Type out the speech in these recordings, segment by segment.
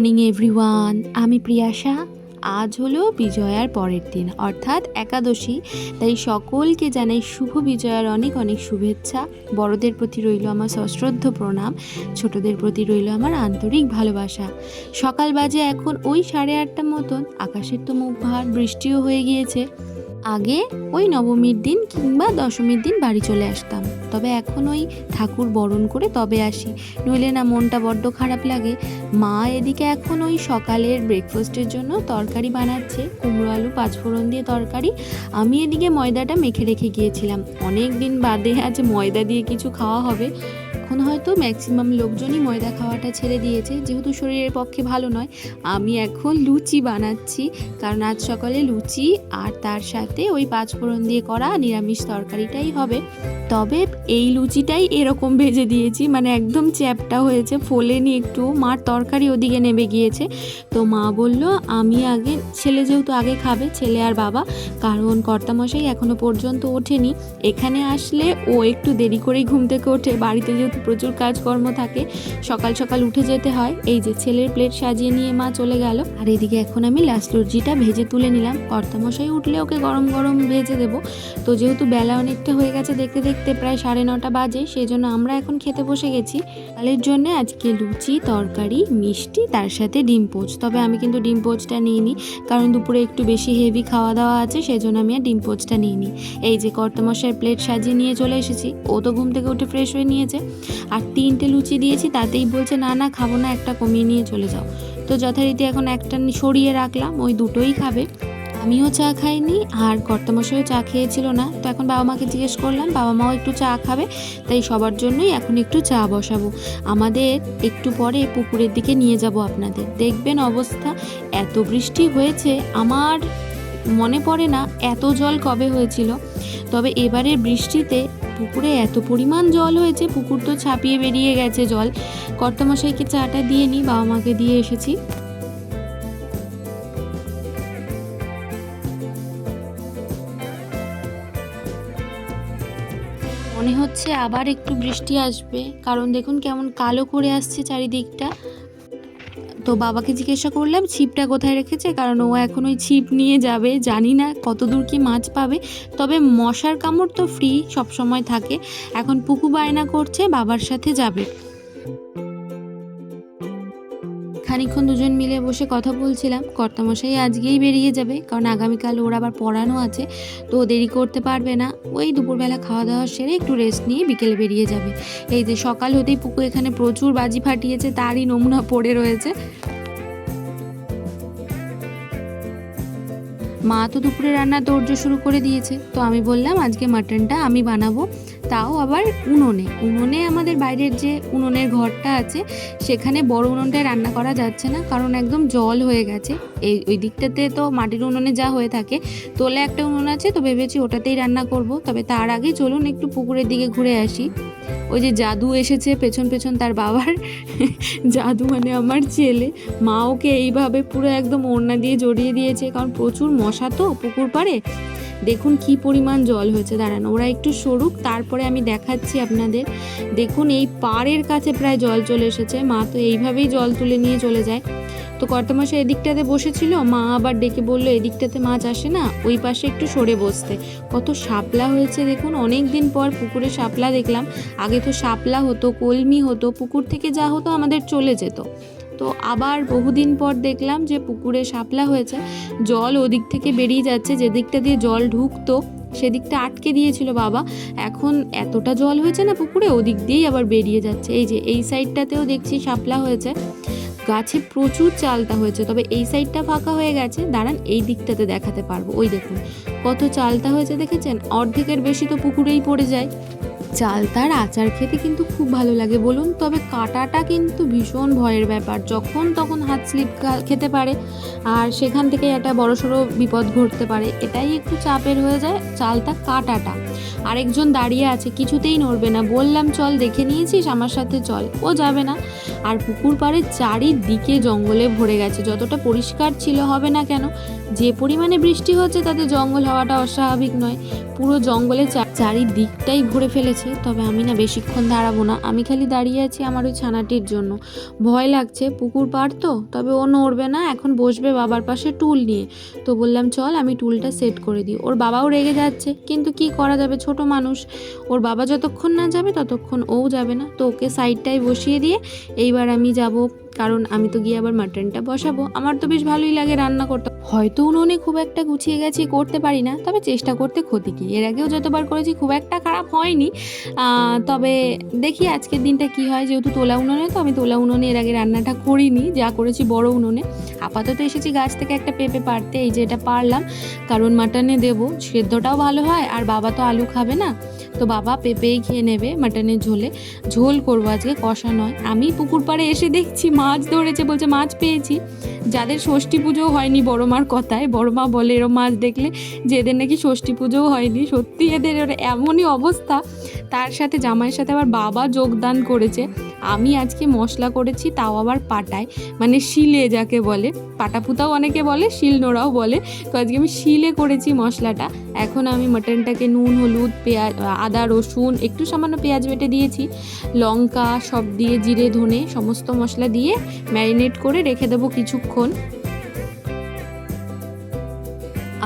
Morning everyone আমি প্রিয়াশা। আজ হলো বিজয়ার পরের দিন, অর্থাৎ একাদশী। তাই সকলকে জানাই শুভ বিজয়ার অনেক অনেক শুভেচ্ছা। বড়দের প্রতি রইল আমার সশ্রদ্ধ প্রণাম, ছোটদের প্রতি রইল আমার আন্তরিক ভালোবাসা। সকাল বাজে এখন ওই সাড়ে আটটা মতন, আকাশের তো মুখ ভার, বৃষ্টিও হয়ে গিয়েছে। আগে ওই নবমীর দিন কিংবা দশমীর দিন বাড়ি চলে আসতাম। তবে এখন ওই ঠাকুর বরণ করে তবে আসি। নইলে না মনটা বড্ড খারাপ লাগে। মা এদিকে এখন ওই সকালের ব্রেকফাস্টের জন্য তরকারি বানাচ্ছে, কুমড়ো আলু, পাঁচফোড়ন দিয়ে তরকারি। আমি এদিকে ময়দাটা মেখে রেখে গিয়েছিলাম। অনেক দিন বাদে আজ ময়দা দিয়ে কিছু খাওয়া হবে। এখন হয়তো ম্যাক্সিমাম লোকজনই ময়দা খাওয়াটা ছেড়ে দিয়েছে। যেহেতু শরীরের পক্ষে ভালো নয়, আমি এখন লুচি বানাচ্ছি। কারণ আজ সকালে লুচি আর তার সাথে ওই পাঁচফোড়ন দিয়ে করা নিরামিষ তরকারিটাই হবে। তবে এই লুচিটাই এরকম ভেজে দিয়েছি। মানে একদম চ্যাপটা হয়েছে, ফোলেনি একটু। মার তরকারি ওদিকে নেমে গিয়েছে। তো মা বলল, আমি আগে, ছেলে যেহেতু আগে খাবে, ছেলে আর বাবা, কারণ কর্তামশাই এখনও পর্যন্ত ওঠেনি। এখানে আসলে ও একটু দেরি করেই ঘুম থেকে ওঠে। বাড়িতে যেহেতু প্রচুর কাজকর্ম থাকে, সকাল সকাল উঠে যেতে হয়। এই যে ছেলের প্লেট সাজিয়ে নিয়ে মা চলে গেল। আর এদিকে এখন আমি লাস্ট লুচিটা ভেজে তুলে নিলাম। কর্তামশাই উঠলে ওকে গরম গরম ভেজে দেবো। তো যেহেতু বেলা অনেকটা হয়ে গেছে দেখতে দেখতে প্রায় সাড়ে নটা বাজে সেই জন্য আমরা এখন খেতে বসে গেছি। কালের জন্য আজকে লুচি, তরকারি, মিষ্টি, তার সাথে ডিম পোচ। তবে আমি কিন্তু ডিম পোচটা নিইনি, কারণ দুপুরে একটু বেশি হেভি খাওয়া দাওয়া আছে সেই জন্য আমি আর ডিম পোচটা নিইনি। এই যে কর্তমশাইয়ের প্লেট সাজিয়ে নিয়ে চলে এসেছি, ও তো ঘুম থেকে উঠে ফ্রেশ হয়ে নিয়েছে। আর তিনটে লুচি দিয়েছি, তাতেই বলছে, না না, খাব না, একটা কমিয়ে নিয়ে চলে যাও। তো যথারীতি এখন একটা সরিয়ে রাখলাম, ওই দুটোই খাবে। আমিও চা খাইনি, আর কর্তামশাইও চা খেয়েছিল না। তো এখন বাবা মাকে জিজ্ঞেস করলাম, বাবা মাও একটু চা খাবে, তাই সবার জন্যই এখন একটু চা বসাবো। আমাদের একটু পরে পুকুরের দিকে নিয়ে যাব আপনাদের। দেখবেন অবস্থা, এত বৃষ্টি হয়েছে, আমার মনে পড়ে না এত জল কবে হয়েছিল। তবে এবারের বৃষ্টিতে পুকুরে এত পরিমাণ জল হয়েছে, পুকুর তো ছাপিয়ে বেরিয়ে গেছে জল। কর্তামশাইকে চাটা দিয়ে নিই, বাবা মাকে দিয়ে এসেছি। মনে হচ্ছে আবার একটু বৃষ্টি আসবে। কারণ দেখুন কেমন কালো করে আসছে চারিদিকটা। তো বাবাকে জিজ্ঞাসা করলাম, ছিপটা কোথায় রেখেছে? কারণ ও এখন ওই ছিপ নিয়ে যাবে, জানি না কত দূর কি মাছ পাবে। তবে মশার কামড় তো ফ্রি সবসময় থাকে। এখন পুকু বায়না করছে, বাবার সাথে যাবে। খানিকক্ষণ দুজন মিলে বসে কথা বলছিলাম। কর্তামশাই আজকেই বেরিয়ে যাবে, কারণ আগামীকাল ওর আবার পড়ানো আছে, তো দেরি করতে পারবে না। ওই দুপুরবেলা খাওয়া দাওয়া সেরে একটু রেস্ট নিয়ে বিকেলে বেরিয়ে যাবে। এই যে সকাল হতেই পুকুর এখানে প্রচুর বাজি ফাটিয়েছে, তারই নমুনা পড়ে রয়েছে। মা তো দুপুরে রান্নার দৌড় শুরু করে দিয়েছে। তো আমি বললাম, আজকে মাটনটা আমি বানাবো। তাও আবার উনুনে। উনুনে আমাদের বাইরের যে উনুনের ঘরটা আছে, সেখানে বড় উনুনটায় রান্না করা যাচ্ছে না, কারণ একদম জল হয়ে গেছে। এই, ওই দিকটাতে তো মাটির উনুনে যা হয়ে থাকে। তোলে একটা উনুন আছে, তো ভেবেছি ওটাতেই রান্না করব। তবে তার আগে চলুন একটু পুকুরের দিকে ঘুরে আসি। ওই যে জাদু এসেছে পেছন পেছন তার বাবার। জাদু মানে আমার ছেলে। মা ওকে এইভাবে পুরো একদম ওড়না দিয়ে জড়িয়ে দিয়েছে। কারণ প্রচুর মশা তো পুকুর পাড়ে। দেখুন কি পরিমাণ জল হয়েছে। দাঁড়ান, ওরা একটু সরুক, তারপরে আমি দেখাচ্ছি আপনাদের। দেখুন এই পাড়ের কাছে প্রায় জল চলে এসেছে। মা তো এইভাবেই জল তুলে নিয়ে চলে যায়। তো কর্তামশাই এদিকটাতে বসেছিল, মা আবার ডেকে বলল, এদিকটাতে মাছ আসে না, ওই পাশে একটু সরে বসতে। কত শাপলা হয়েছে দেখুন অনেক দিন পর পুকুরে শাপলা দেখলাম। আগে তো শাপলা হতো, কলমি হতো, পুকুর থেকে যা হতো আমাদের চলে যেত। তো আবার বহুদিন পর দেখলাম যে পুকুরে শাপলা হয়েছে, জল ওদিক থেকে বেরিয়ে যাচ্ছে যে দিকটা দিয়ে জল ঢুকতো, সেদিকটা আটকে দিয়েছিল বাবা। এখন এতটা জল হয়েছে না পুকুরে, ওদিক দিয়েই আবার বেরিয়ে যাচ্ছে। এই যে, এই সাইডটাতেও দেখছি শাপলা হয়েছে। গাছে প্রচুর চালতা হয়েছে, তবে এই সাইডটা ফাঁকা হয়ে গেছে। দাঁড়ান, এই দিকটাতে দেখাতে পারব। ওই দেখুন, কত চালতা হয়েছে, দেখেছেন? অর্ধেকের বেশি তো পুকুরেই পড়ে যায়। চালতার আচার খেতে কিন্তু খুব ভালো লাগে, বলুন। তবে কাটাটা কিন্তু ভীষণ ভয়ের ব্যাপার। যখন তখন হাত স্লিপ খেতে পারে, আর সেখান থেকে একটা বড়সড় বিপদ ঘটতে পারে। এটাই একটু চাপের হয়ে যায় চালতা কাটাটা। আরেকজন দাঁড়িয়ে আছে, কিছুতেই নড়বে না। বললাম, চল, দেখে নিয়েছিস আমার সাথে? চল। ও যাবে না। আর পুকুর পাড়ের চারিদিকে জঙ্গলে ভরে গেছে। যতটা পরিষ্কার ছিল হবে না কেন যে পরিমাণে বৃষ্টি হচ্ছে তাতে জঙ্গল হওয়াটা অস্বাভাবিক নয়। পুরো জঙ্গলে চারিদিকটাই ভরে ফেলেছে, তবে আমি না বেশিক্ষণ দাঁড়াবো না। আমি খালি দাঁড়িয়ে আছি আমার ওই ছানাটির জন্য। ভয় লাগছে, পুকুর পাড় তো, তবে ও নড়বে না, এখন বসবে বাবার পাশে টুল নিয়ে। তো বললাম, চল, আমি টুলটা সেট করে দিই। ওর বাবাও রেগে যাচ্ছে, কিন্তু কি করা যাবে, ছোট মানুষ। ওর বাবা যতক্ষণ না যাবে, ততক্ষণ ওও যাবে না। তো ওকে সাইডটায় বসিয়ে দিয়ে, এইবার আমি যাব কারণ আমি তো গিয়ে আবার মাটনটা বসাবো। আমার তো বেশ ভালোই লাগে রান্না করতে। হয়তো উনুনে খুব একটা গুছিয়ে গেছি, করতে পারি না, তবে চেষ্টা করতে ক্ষতি কি? এর আগেও যতবার করেছি, খুব একটা খারাপ হয়নি। তবে দেখি আজকের দিনটা কি হয়, যেহেতু তোলা উনুনে, তো আমি তোলা উনুনে এর আগে রান্নাটা করিনি, যা করেছি বড় উনুনে। আপাতত এসেছি গাছ থেকে একটা পেঁপে পারতে এই যে এটা পারলাম কারণ মাটনে দেবো, সেদ্ধটাও ভালো হয়, আর বাবা তো আলু খাবে না। তো বাবা পেঁপেই খেয়ে নেবে, মাটনের ঝোলে। ঝোল করব আজকে, কষা নয়। আমি পুকুর পাড়ে এসে দেখছি মাছ ধরেছে বলছে, মাছ পেয়েছি। যাদের ষষ্ঠী পুজো হয়নি বড় মার কথায়, বড় মা বলে এরম মাছ দেখলে যে এদের নাকি ষষ্ঠী পুজোও হয়নি। সত্যি এদের এমনই অবস্থা। তার সাথে জামাইয়ের সাথে আবার বাবা যোগদান করেছে। আমি আজকে মশলা করেছি, তাও আবার পাটায়। মানে শিলে যাকে বলে, পাটাপুতাও অনেকে বলে শিল নোড়াও বলে। তো আজকে আমি শিলে করেছি মশলাটা। এখন আমি মাটনটাকে নুন, হলুদ, পেঁয়াজ আদা, রসুন, একটু সামান্য পেঁয়াজ বেটে দিয়েছি। লঙ্কা, সব দিয়ে জিরে, ধনে, সমস্ত মশলা দিয়ে ম্যারিনেট করে রেখে দেবো কিছুক্ষণ।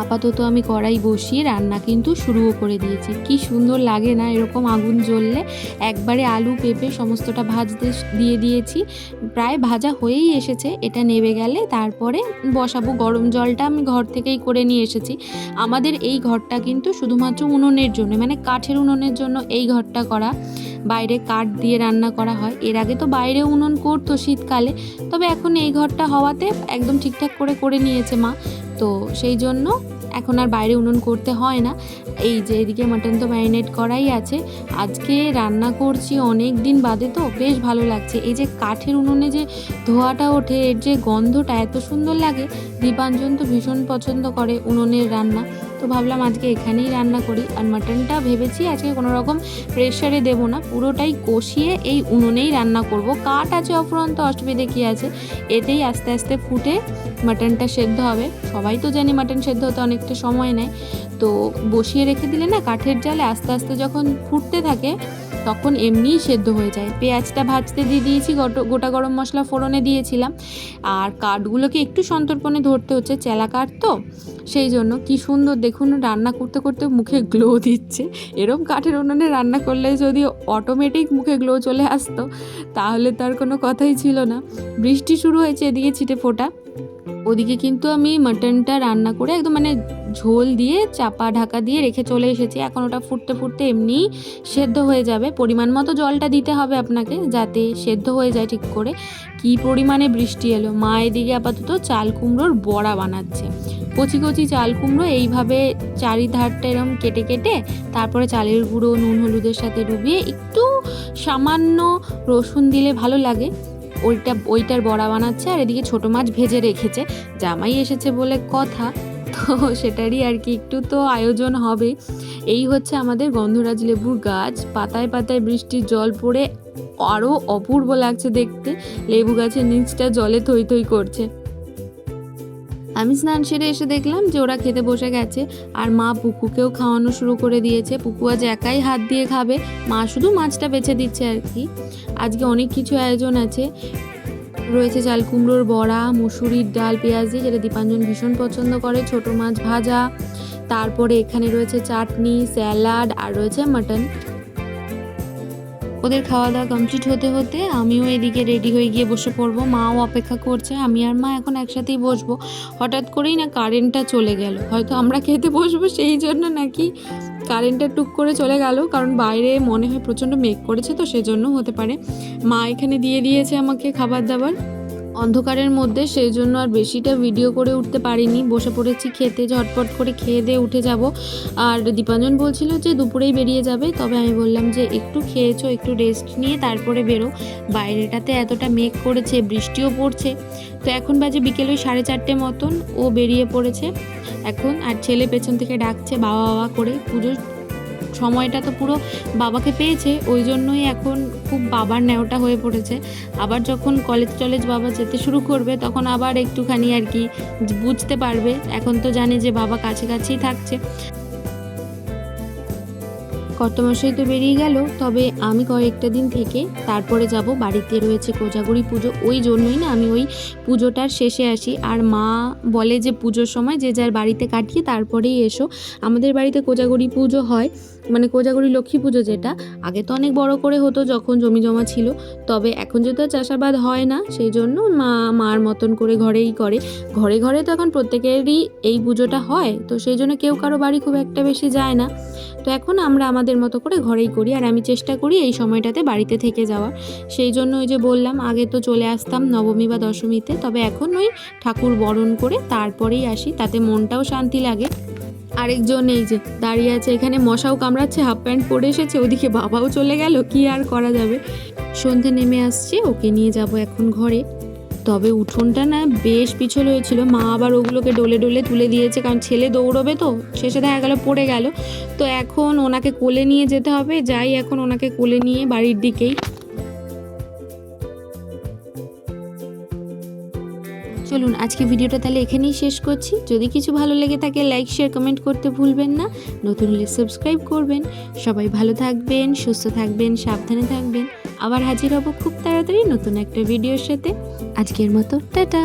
আপাতত আমি কড়াই বসিয়ে রান্না কিন্তু শুরুও করে দিয়েছি। কি সুন্দর লাগে না এরকম আগুন জ্বললে? একবারে আলু, পেঁপে সমস্তটা ভাজতে দিয়ে দিয়েছি। প্রায় ভাজা হয়েই এসেছে, এটা নেবে গেলে তারপরে বসাবো। গরম জলটা আমি ঘর থেকেই করে নিয়ে এসেছি। আমাদের এই ঘরটা কিন্তু শুধুমাত্র উনুনের জন্য মানে কাঠের উনুনের জন্য এই ঘরটা করা। বাইরে কাঠ দিয়ে রান্না করা হয়। এর আগে তো বাইরে উনুন করতো শীতকালে। তবে এখন এই ঘরটা হওয়াতে একদম ঠিকঠাক করে করে নিয়েছে মা। তো সেই জন্য এখন আর বাইরে উনুন করতে হয় না। এই যে এদিকে মাটন তো ম্যারিনেট করাই আছে। আজকে রান্না করছি অনেক দিন বাদে তো, বেশ ভালো লাগছে। এই যে কাঠের উনুনে যে ধোঁয়াটা ওঠে, এর যে গন্ধটা এত সুন্দর লাগে, দীপাঞ্জন তো ভীষণ পছন্দ করে উনুনের রান্না। তো ভাবলাম আজকে এখানেই রান্না করি। আর মাটনটা ভেবেছি আজকে কোনো রকম প্রেশারে দেবো না। পুরোটাই কষিয়ে এই উনুনেই রান্না করব। কাঠ আছে অফুরন্ত অসুবিধে কী আছে? এতেই আস্তে আস্তে ফুটে মাটনটা সেদ্ধ হবে। সবাই তো জানি মাটন সেদ্ধ হতে অনেকটা সময় নেয়। তো বসিয়ে রেখে দিলে না কাঠের জালে আস্তে আস্তে যখন ফুটতে থাকে, তখন এমনিই সেদ্ধ হয়ে যায়। পেঁয়াজটা ভাজতে দিয়ে দিয়েছি, গোটো- গরম মশলা ফোড়নে দিয়েছিলাম। আর কাঠগুলোকে একটু সন্তর্পণে ধরতে হচ্ছে, চেলা কাঠ তো। সেই জন্য কি সুন্দর দেখুন রান্না করতে করতে মুখে গ্লো দিচ্ছে। এরম কাঠের উনুনে রান্না করলে যদি অটোমেটিক মুখে গ্লো চলে আসতো, তাহলে তার কোনো কথাই ছিল না। বৃষ্টি শুরু হয়েছে, এদিকে ছিটে ফোটা। ওদিকে কিন্তু আমি মাটনটা রান্না করে একদম মানে ঝোল দিয়ে, চাপা ঢাকা দিয়ে রেখে চলে এসেছি। এখন ওটা ফুটতে ফুটতে এমনি সেদ্ধ হয়ে যাবে। পরিমাণ মতো জলটা দিতে হবে আপনাকে যাতে সেদ্ধ হয়ে যায় ঠিক করে। কি পরিমাণে বৃষ্টি এলো। মা এদিকে আপাতত চাল কুমড়োর বড়া বানাচ্ছে। কচি কচি চাল কুমড়ো এইভাবে চারিধারটা এরম কেটে কেটে তারপরে চালের গুঁড়ো, নুন, হলুদের সাথে ডুবিয়ে একটু সামান্য রসুন দিলে ভালো লাগে। ওইটা, ওইটার বড়া বানাচ্ছে আর এদিকে ছোট মাছ ভেজে রেখেছে। জামাই এসেছে বলে কথা, তো সেটারই আর কি একটু তো আয়োজন হবে। এই হচ্ছে আমাদের গন্ধরাজ লেবুর গাছ। পাতায় পাতায় বৃষ্টির জল পড়ে আরও অপূর্ব লাগছে দেখতে। লেবু গাছের নিচটা জলে থই থই করছে। আমি স্নান সেরে এসে দেখলাম যে ওরা খেতে বসে গেছে আর মা পুকুকেও খাওয়ানো শুরু করে দিয়েছে। পুকু আজ একাই হাত দিয়ে খাবে, মা শুধু মাছটা বেছে দিচ্ছে আর কি। আজকে অনেক কিছু আয়োজন আছে। রয়েছে চাল কুমড়োর বড়া, মুসুরির ডাল, পেঁয়াজ, যেটা দীপাঞ্জন ভীষণ পছন্দ করে, ছোট মাছ ভাজা। তারপরে এখানে রয়েছে চাটনি, স্যালাড আর রয়েছে মাটন। ওদের খাওয়া দাওয়া কমপ্লিট হতে হতে আমিও এদিকে রেডি হয়ে গিয়ে বসে পড়ব। মাও অপেক্ষা করছে, আমি আর মা এখন একসাথেই বসবো। হঠাৎ করেই না কারেন্টটা চলে গেল। হয়তো আমরা খেতে বসবো সেই জন্য নাকি কারেন্টটা টুক করে চলে গেল, কারণ বাইরে মনে হয় প্রচণ্ড মেঘ করেছে তো সেজন্য হতে পারে। মা এখানে দিয়ে দিয়েছে আমাকে খাবার দাবার অন্ধকারের মধ্যে সেই জন্য আর বেশিটা ভিডিও করে উঠতে পারিনি। বসে পড়েছি খেতে, ঝটপট করে খেয়ে দিয়ে উঠে যাব। আর দীপাঞ্জন বলছিল যে দুপুরেই বেরিয়ে যাবে, তবে আমি বললাম যে একটু খেয়েছো, একটু রেস্ট নিয়ে তারপরে বেরো। বাইরেটাতে এতটা মেঘ করেছে, বৃষ্টিও পড়ছে। তো এখন বাজে বিকেল ওই সাড়ে চারটে মতন, ও বেরিয়ে পড়েছে। এখন আর ছেলে পেছন থেকে ডাকছে বাবা বাবা করে। পুজোর সময়টা তো পুরো বাবাকে পেয়েছে, ওই জন্যই এখন খুব বাবার ন্যাওটা হয়ে পড়েছে। আবার যখন কলেজ টলেজ বাবা যেতে শুরু করবে, তখন আবার একটুখানি আর কি বুঝতে পারবে। এখন তো জানে যে বাবা কাছে কাছেই থাকছে কর্তমশাই তো বেরিয়ে গেল, তবে আমি কয়েকটা দিন থেকে তারপরে যাব। বাড়িতে রয়েছে কোজাগরি পুজো, ওই জন্যই না আমি ওই পুজোটার শেষে আসি। আর মা বলে যে পুজোর সময় যে যার বাড়িতে কাটিয়ে তারপরেই এসো। আমাদের বাড়িতে কোজাগরি পুজো হয়। মানে কোজাগরি লক্ষ্মী পুজো যেটা, আগে তো অনেক বড় করে হতো যখন জমি জমা ছিল, তবে এখন যেহেতু চাষাবাদ হয় না, সেই জন্য মা, মার মতন করে ঘরেই করে। ঘরে ঘরে তো এখন প্রত্যেকেরই এই পুজোটা হয়, তো সেই জন্য কেউ কারও বাড়ি খুব একটা বেশি যায় না। তো এখন আমরা আমাদের মতো করে ঘরেই করি, আর আমি চেষ্টা করি এই সময়টাতে বাড়িতে থেকে যাওয়ার। সেই জন্য ওই যে বললাম, আগে তো চলে আসতাম নবমী বা দশমীতে, তবে এখন ওই ঠাকুর বরণ করে তারপরেই আসি, তাতে মনটাও শান্তি লাগে। আরেকজন এই যে দাঁড়িয়ে আছে, এখানে মশাও কামড়াচ্ছে, হাফ প্যান্ট পরে এসেছে, ওদিকে বাবাও চলে গেল, কি আর করা যাবে? সন্ধে নেমে আসছে, ওকে নিয়ে যাব এখন ঘরে। তবে উঠোনটা না বেশ পিছল হয়েছিল, মা আবার ওগুলোকে ডলে ডলে তুলে দিয়েছে, কারণ ছেলে দৌড়বে তো, শেষে দেখা গেল পড়ে গেল। তো এখন ওনাকে কোলে নিয়ে যেতে হবে, যাই এখন ওনাকে কোলে নিয়ে বাড়ির দিকেই। চলুন আজকে ভিডিওটা তাহলে এখানেই শেষ করছি। যদি কিছু ভালো লেগে থাকে লাইক শেয়ার কমেন্ট করতে ভুলবেন না। নতুন হলে সাবস্ক্রাইব করবেন। সবাই ভালো থাকবেন, সুস্থ থাকবেন, সাবধানে থাকবেন। আবার হাজির হব খুব তাড়াতাড়ি নতুন একটা ভিডিওর সাথে। আজকের মতো, টাটা।